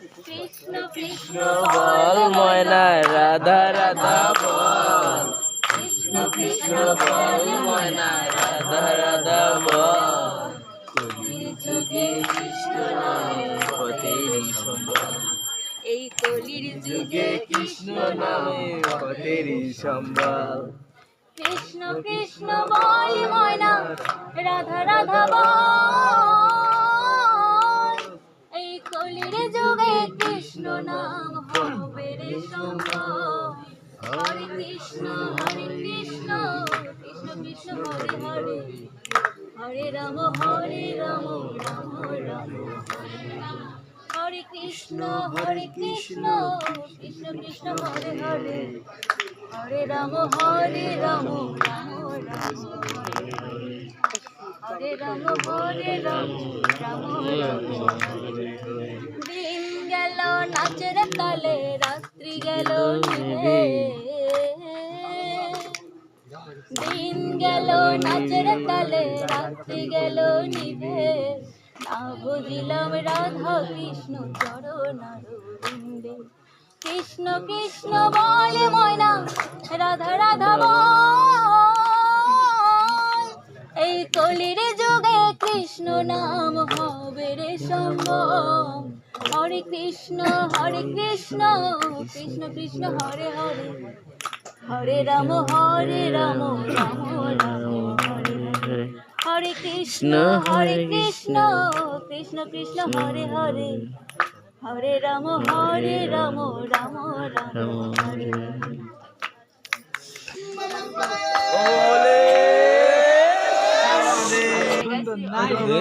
কৃষ্ণ কৃষ্ণ বল ময়না রাধা রাধা বল কৃষ্ণ কৃষ্ণ বল ময়না রাধা রাধা বল যুগে কৃষ্ণ নামে পথেরই সম্বল এই কলির যুগে কৃষ্ণ নামে পথেরই সম্বল। কৃষ্ণ কৃষ্ণ বল ময়না রাধা রাধা বল কলির যুগে কৃষ্ণ নাম হবে রে হরে কৃষ্ণ হরে কৃষ্ণ কৃষ্ণ কৃষ্ণ, হরে হরে। হরে রাম হরে রাম রাম রাম। হরে কৃষ্ণ হরে কৃষ্ণ কৃষ্ণ কৃষ্ণ, হরে হরে। হরে রাম হরে রাম রাম রাম। হরে রাম হরে রাম রাম রাম। তালে রাত্রি গেল নিভে দিন গেল নাচের তালে রাত্রি গেল নিভে না বুঝিলাম রাধা কৃষ্ণ চরণ বৃন্দে কৃষ্ণ কৃষ্ণ বলে ময়না রাধা রাধা বল এই কলির যুগে কৃষ্ণ নাম হবে রে সম্ভব। হরে কৃষ্ণ হরে কৃষ্ণ কৃষ্ণ কৃষ্ণ, হরে হরে। হরে রাম হরে রাম হরে হরে। কৃষ্ণ হরে কৃষ্ণ কৃষ্ণ কৃষ্ণ, হরে হরে। হরে রাম হরে রাম রাম রাম হরে। হরে ওলে